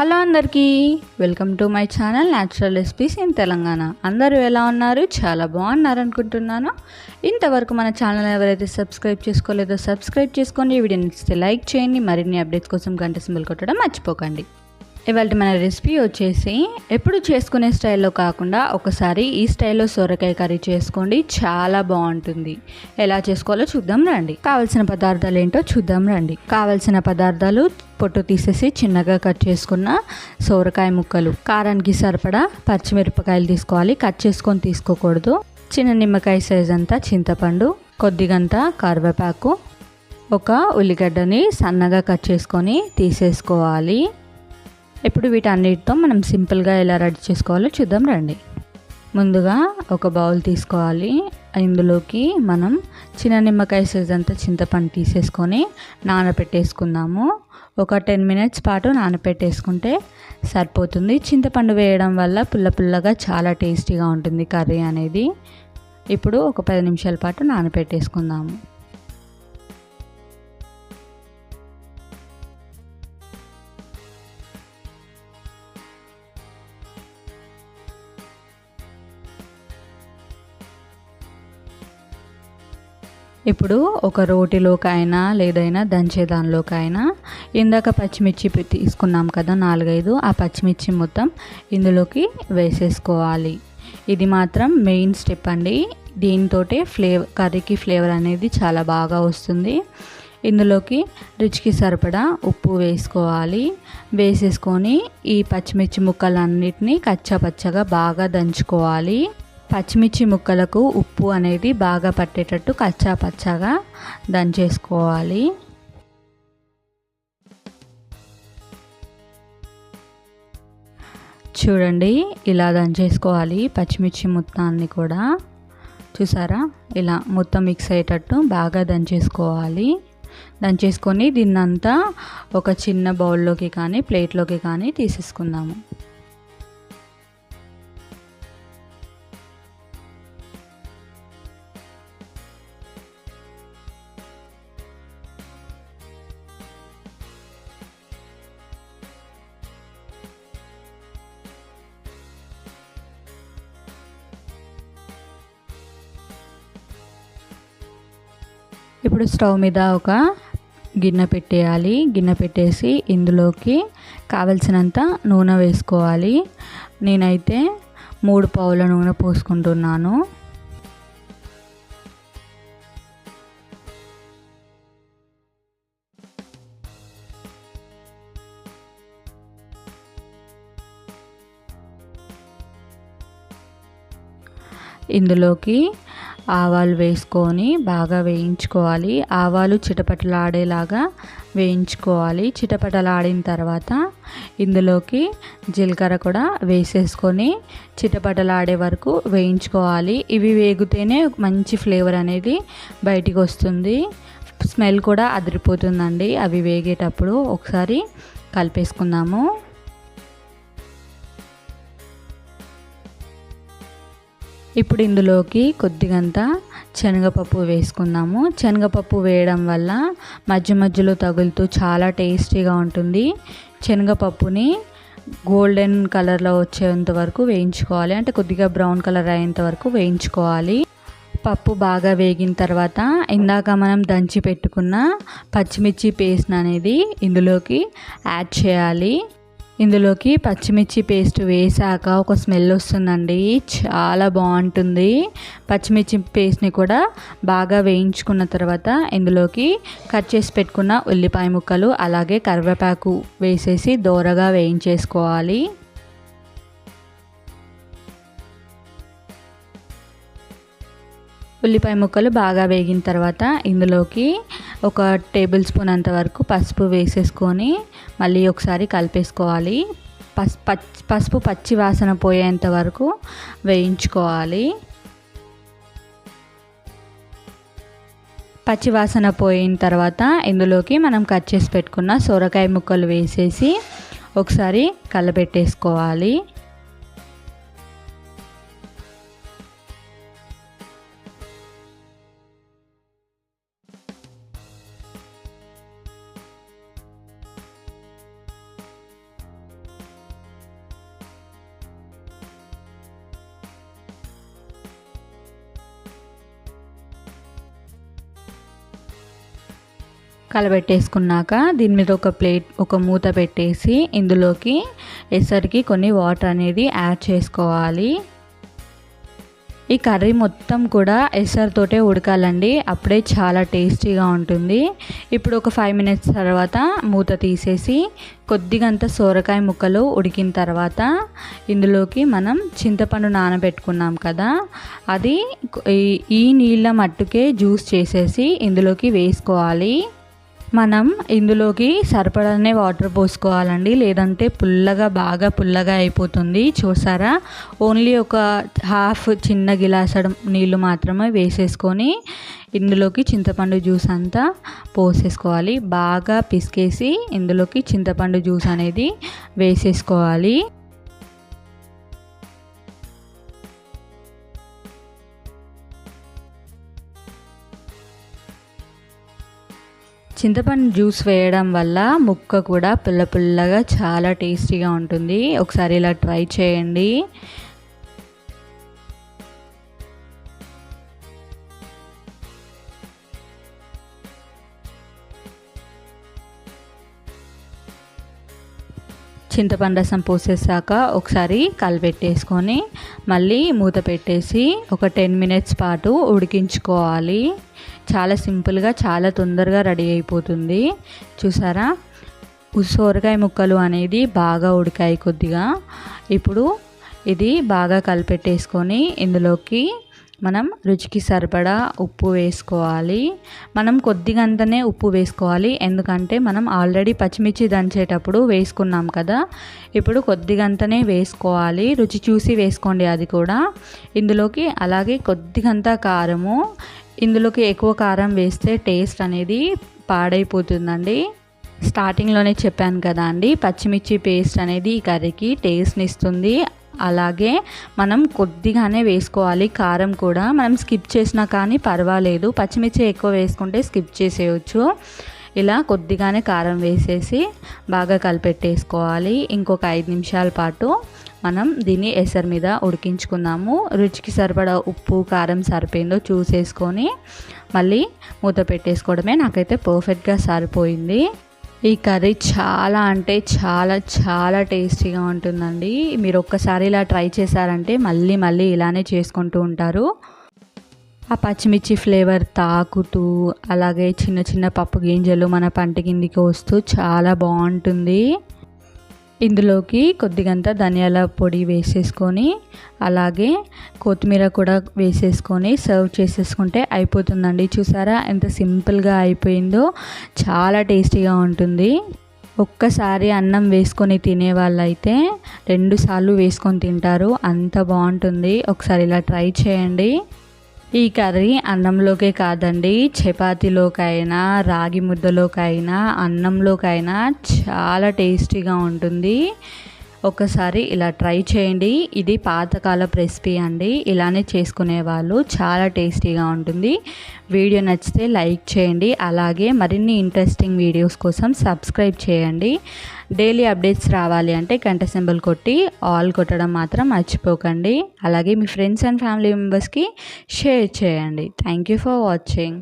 Hello అందరికీ welcome to my channel natural recipes in Telangana అందరూ ఎలా ఉన్నారు? చాలా బాగున్నారు అనుకుంటున్నాను. ఇంతవరకు మన ఛానల్ ఎవరైతే సబ్స్క్రైబ్ చేసుకోలేదో సబ్స్క్రైబ్ చేసుకోండి. వీడియో నచ్చితే లైక్ చేయండి. మరిన్ని అప్డేట్స్ కోసం గంట సింబల్ కొట్టడం మర్చిపోకండి. ఇవాళ మన రెసిపీ వచ్చేసి ఎప్పుడు చేసుకునే స్టైల్లో కాకుండా ఒకసారి ఈ స్టైల్లో సొరకాయ కర్రీ చేసుకోండి. చాలా బాగుంటుంది. ఎలా చేసుకోవాలో చూద్దాం రండి. కావలసిన పదార్థాలు ఏంటో చూద్దాం రండి. కావలసిన పదార్థాలు పొట్టు తీసేసి చిన్నగా కట్ చేసుకున్న సోరకాయ ముక్కలు. కారానికి సరిపడా పచ్చిమిరపకాయలు తీసుకోవాలి. కట్ చేసుకొని తీసుకోకూడదు. చిన్న నిమ్మకాయ సైజ్ అంతా చింతపండు కొద్దిగంత కరివేపాకు ఒక ఉల్లిగడ్డని సన్నగా కట్ చేసుకొని తీసేసుకోవాలి. ఇప్పుడు వీటన్నిటితో మనం సింపుల్గా ఎలా రెడీ చేసుకోవాలో చూద్దాం రండి. ముందుగా ఒక బౌల్ తీసుకోవాలి. ఇందులోకి మనం చిన్న నిమ్మకాయ సైజ్ అంతా చింతపండు తీసేసుకొని నానబెట్టేసుకుందాము ఒక టెన్ మినిట్స్ పాటు నానబెట్టేసుకుంటే సరిపోతుంది. చింతపండు వేయడం వల్ల పుల్ల పుల్లగా చాలా టేస్టీగా ఉంటుంది కర్రీ అనేది. ఇప్పుడు ఒక పది నిమిషాల పాటు నానబెట్టేసుకుందాము ఇప్పుడు ఒక రోటిలోకైనా లేదైనా దంచే దానిలోకైనా ఇందాక పచ్చిమిర్చి తీసుకున్నాం కదా నాలుగైదు ఆ పచ్చిమిర్చి మొత్తం ఇందులోకి వేసేసుకోవాలి. ఇది మాత్రం మెయిన్ స్టెప్ అండి. దీంతో ఫ్లేవర్ కర్రీకి ఫ్లేవర్ అనేది చాలా బాగా వస్తుంది. ఇందులోకి రుచికి సరిపడా ఉప్పు వేసుకోవాలి. వేసేసుకొని ఈ పచ్చిమిర్చి ముక్కలన్నిటినీ కచ్చపచ్చగా బాగా దంచుకోవాలి. పచ్చిమిర్చి ముక్కలకు ఉప్పు అనేది బాగా పట్టేటట్టు కచ్చా పచ్చగా దంచేసుకోవాలి చూడండి ఇలా దంచేసుకోవాలి పచ్చిమిర్చి మొత్తాన్ని కూడా. చూసారా? ఇలా మొత్తం మిక్స్ అయ్యేటట్టు బాగా దంచేసుకోవాలి దంచేసుకొని దీన్నంతా ఒక చిన్న బౌల్లోకి కానీ ప్లేట్లోకి కానీ తీసేసుకుందాము. ఇప్పుడు స్టవ్ మీద ఒక గిన్నె పెట్టేయాలి. గిన్నె పెట్టేసి ఇందులోకి కావలసినంత నూనె వేసుకోవాలి. నేనైతే మూడు పావుల నూనె పోసుకుంటున్నాను. ఇందులోకి ఆవాలు వేసుకొని బాగా వేయించుకోవాలి. ఆవాలు చిటపటలాడేలాగా వేయించుకోవాలి. చిటపటలాడిన తర్వాత ఇందులోకి జీలకర్ర కూడా వేసేసుకొని చిటపటలాడే వరకు వేయించుకోవాలి. ఇవి వేగితేనే మంచి ఫ్లేవర్ అనేది బయటికి వస్తుంది. స్మెల్ కూడా అదిరిపోతుందండి. అవి వేగేటప్పుడు ఒకసారి కలిపేసుకుందాము. ఇప్పుడు ఇందులోకి కొద్దిగంత శనగపప్పు వేసుకుందాము. శనగపప్పు వేయడం వల్ల మధ్య మధ్యలో తగులుతూ చాలా టేస్టీగా ఉంటుంది. శనగపప్పుని గోల్డెన్ కలర్లో వచ్చేంత వరకు వేయించుకోవాలి. అంటే కొద్దిగా బ్రౌన్ కలర్ అయ్యేంత వరకు వేయించుకోవాలి. పప్పు బాగా వేగిన తర్వాత ఇందాక మనం దంచి పెట్టుకున్న పచ్చిమిర్చి పేస్ట్ అనేది ఇందులోకి యాడ్ చేయాలి. ఇందులోకి పచ్చిమిర్చి పేస్ట్ వేసాక ఒక స్మెల్ వస్తుందండి. చాలా బాగుంటుంది. పచ్చిమిర్చి పేస్ట్ని కూడా బాగా వేయించుకున్న తర్వాత ఇందులోకి కట్ చేసి పెట్టుకున్న ఉల్లిపాయ ముక్కలు అలాగే కరివేపాకు వేసేసి దోరగా వేయించేసుకోవాలి. ఉల్లిపాయ ముక్కలు బాగా వేగిన తర్వాత ఇందులోకి ఒక టేబుల్ స్పూన్ అంత వరకు పసుపు వేసేసుకొని మళ్ళీ ఒకసారి కలిపేసుకోవాలి. పస్ పసుపు పచ్చి వాసన పోయేంత వరకు వేయించుకోవాలి. పచ్చి వాసన పోయిన తర్వాత ఇందులోకి మనం కట్ చేసి పెట్టుకున్న సొరకాయ ముక్కలు వేసేసి ఒకసారి కలబెట్టేసుకోవాలి. కలబెట్టేసుకున్నాక దీని మీద ఒక ప్లేట్ ఒక మూత పెట్టేసి ఇందులోకి ఎసరికి కొన్ని వాటర్ అనేది యాడ్ చేసుకోవాలి. ఈ కర్రీ మొత్తం కూడా ఎసరుతోటే ఉడకాలండి. అప్పుడే చాలా టేస్టీగా ఉంటుంది. ఇప్పుడు ఒక ఫైవ్ మినిట్స్ తర్వాత మూత తీసేసి కొద్దిగంత సోరకాయ ముక్కలు ఉడికిన తర్వాత ఇందులోకి మనం చింతపండు నానబెట్టుకున్నాం కదా అది ఈ నీళ్ళ మట్టుకే జ్యూస్ చేసేసి ఇందులోకి వేసుకోవాలి. మనం ఇందులోకి సరిపడనే వాటర్ పోసుకోవాలండి. లేదంటే పుల్లగా బాగా పుల్లగా అయిపోతుంది. చూసారా? ఓన్లీ ఒక హాఫ్ చిన్న గిలాసడం నీళ్ళు మాత్రమే వేసేసుకొని ఇందులోకి చింతపండు జ్యూస్ అంతా పోసేసుకోవాలి. బాగా పిసికేసి ఇందులోకి చింతపండు జ్యూస్ అనేది వేసేసుకోవాలి. చింతపండు జ్యూస్ వేయడం వల్ల ముక్క కూడా పుల్ల పుల్లగా చాలా టేస్టీగా ఉంటుంది. ఒకసారి ఇలా ట్రై చేయండి. చింతపండు రసం పోసేసాక ఒకసారి కలిపెట్టేసుకొని మళ్ళీ మూత పెట్టేసి ఒక టెన్ మినిట్స్ పాటు ఉడికించుకోవాలి. చాలా సింపుల్గా చాలా తొందరగా రెడీ అయిపోతుంది. చూసారా? సోరకాయ ముక్కలు అనేది బాగా ఉడికాయి కొద్దిగా. ఇప్పుడు ఇది బాగా కలిపెట్టేసుకొని ఇందులోకి మనం రుచికి సరిపడా ఉప్పు వేసుకోవాలి. మనం కొద్దిగంతనే ఉప్పు వేసుకోవాలి. ఎందుకంటే మనం ఆల్రెడీ పచ్చిమిర్చి దంచేటప్పుడు వేసుకున్నాం కదా. ఇప్పుడు కొద్దిగంతనే వేసుకోవాలి. రుచి చూసి వేసుకోండి అది కూడా. ఇందులోకి అలాగే కొద్దిగంత కారము ఇందులోకి ఎక్కువ కారం వేస్తే టేస్ట్ అనేది పాడైపోతుందండి. స్టార్టింగ్లోనే చెప్పాను కదా అండి పచ్చిమిర్చి పేస్ట్ అనేది ఈ కర్రీకి టేస్ట్ని ఇస్తుంది. అలాగే మనం కొద్దిగానే వేసుకోవాలి కారం కూడా. మనం స్కిప్ చేసినా కానీ పర్వాలేదు పచ్చిమిర్చి ఎక్కువ వేసుకుంటే స్కిప్ చేసేయచ్చు. ఇలా కొద్దిగానే కారం వేసేసి బాగా కలిపెట్టేసుకోవాలి ఇంకొక ఐదు నిమిషాల పాటు. మనం దీన్ని ఎసరు మీద ఉడికించుకుందాము. రుచికి సరిపడా ఉప్పు కారం సరిపోయిందో చూసేసుకొని మళ్ళీ మూత పెట్టేసుకోవడమే నాకైతే పర్ఫెక్ట్గా సరిపోయింది. ఈ కర్రీ చాలా అంటే చాలా చాలా టేస్టీగా ఉంటుందండి. మీరు ఒక్కసారి ఇలా ట్రై చేశారంటే మళ్ళీ మళ్ళీ ఇలానే చేసుకుంటూ ఉంటారు. ఆ పచ్చిమిర్చి ఫ్లేవర్ తాకుతూ అలాగే చిన్న చిన్న పప్పు గింజలు మన పంట కిందికి వస్తూ చాలా బాగుంటుంది. ఇందులోకి కొద్దిగంత ధనియాల పొడి వేసేసుకొని అలాగే కొత్తిమీర కూడా వేసేసుకొని సర్వ్ చేసేసుకుంటే అయిపోతుందండి. చూసారా ఎంత సింపుల్గా అయిపోయిందో చాలా టేస్టీగా ఉంటుంది. ఒక్కసారి అన్నం వేసుకొని తినే వాళ్ళైతే రెండుసార్లు వేసుకొని తింటారు. అంత బాగుంటుంది. ఒకసారి ఇలా ట్రై చేయండి. ఈ కర్రీ అన్నంలోకే కాదండి చపాతీలోకైనా రాగి ముద్దలోకైనా అన్నంలోకైనా చాలా టేస్టీగా ఉంటుంది. ఒకసారి ఇలా ట్రై చేయండి. ఇది పాతకాల రెసిపీ అండి. ఇలానే చేసుకునే వాళ్ళు చాలా టేస్టీగా ఉంటుంది. వీడియో నచ్చితే లైక్ చేయండి. అలాగే మరిన్ని ఇంట్రెస్టింగ్ వీడియోస్ కోసం సబ్స్క్రైబ్ చేయండి. డైలీ అప్డేట్స్ రావాలి అంటే గంట సింబల్ కొట్టి ఆల్ కొట్టడం మాత్రం మర్చిపోకండి. అలాగే మీ ఫ్రెండ్స్ అండ్ ఫ్యామిలీ మెంబర్స్కి షేర్ చేయండి. Thank you for watching.